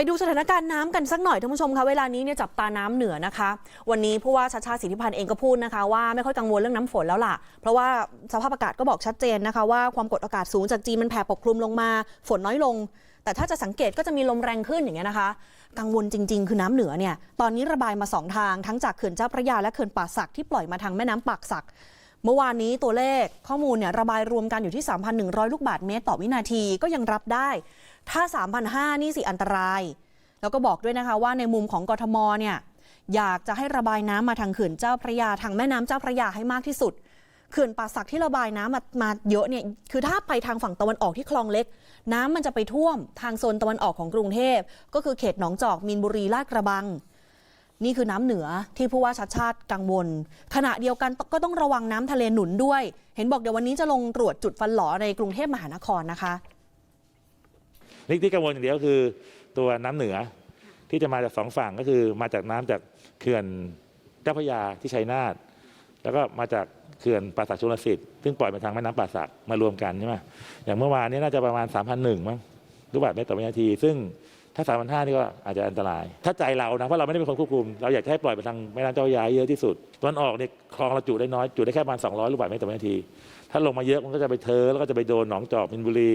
ไปดูสถานการณ์น้ำกันสักหน่อยท่านผู้ชมคะเวลานี้เนี่ยจับตาน้ำเหนือนะคะ วันนี้ผู้ว่าชาติชาสิทธิพันธ์เองก็พูดนะคะว่าไม่ค่อยกังวลเรื่องน้ำฝนแล้วล่ะ เพราะว่าสภาพอากาศก็บอกชัดเจนนะคะ ว่าความกดอากาศสูงจากจีนมันแผ่ปกคลุมลงมา ฝนน้อยลง แต่ถ้าจะสังเกตก็จะมีลมแรงขึ้นอย่างเงี้ยนะคะ กังวลจริง ๆ คือน้ำเหนือเนี่ยตอนนี้ระบายมาสองทางทั้งจากเขื่อนเจ้าพระยาและเขื่อนป่าสักที่ปล่อยมาทางแม่น้ำปากสัก เมื่อวานนี้ตัวเลขข้อมูลเนี่ยระบายรวมกันอยู่ที่ 3,100 ลูกบาศก์เมตรต่อวินาทีก็ยังรับได้ ถ้า 3,500 นี่สิอันตราย แล้วก็บอกด้วยนะคะว่าในมุมของกทมเนี่ยอยากจะให้ระบายน้ำมาทางเขื่อนเจ้าพระยาทางแม่น้ำเจ้าพระยาให้มากที่สุดเขื่อนป่าสักที่ระบายน้ำมามาเยอะเนี่ยคือถ้าไปทางฝั่งตะวันออกที่คลองเล็ก น้ำมันจะไปท่วมทางโซนตะวันออกของกรุงเทพ ก็คือเขตหนองจอกมีนบุรีลาดกระบัง นี่คือน้ำเหนือที่ผู้ว่าชัดชาติกังวล ขณะเดียวกันก็ต้องระวังน้ำทะเลหนุนด้วย เห็นบอกเดี๋ยววันนี้จะลงตรวจจุดฟันหลอในกรุงเทพมหานครนะคะนี่ที่กังวลอย่างเดียวคือตัวน้ำเหนือที่จะมาจากสองฝั่งก็คือมาจากน้ำจากเขื่อนเจ้าพระยาที่ชัยนาทแล้วก็มาจากเขื่อนป่าสักชลสิทธิ์ซึ่งปล่อยมาทางแม่น้ำป่าสักมารวมกันใช่ไหมอย่างเมื่อวานนี้น่าจะประมาณ3,001มั้งลูกบาศก์เมตรต่อวินาที ซึ่ง ถ้าสามพันี่ก็อาจจะอันตราย ถ้าใจเรานะเพราะเราไม่ได้เป็นคนควบคุม เราอยากจะให้ปล่อยไปทางแม่น้ำเจ้าพระยาเยอะที่สุดตอนออกเนี่ยคลองเราจุได้น้อยจุได้แค่ประมาณ200 ลูกบาศก์เมตรต่อวินาที ถ้าลงมาเยอะมันก็จะไปเทอแล้วก็จะไปโดนหนองจอกมินบุรี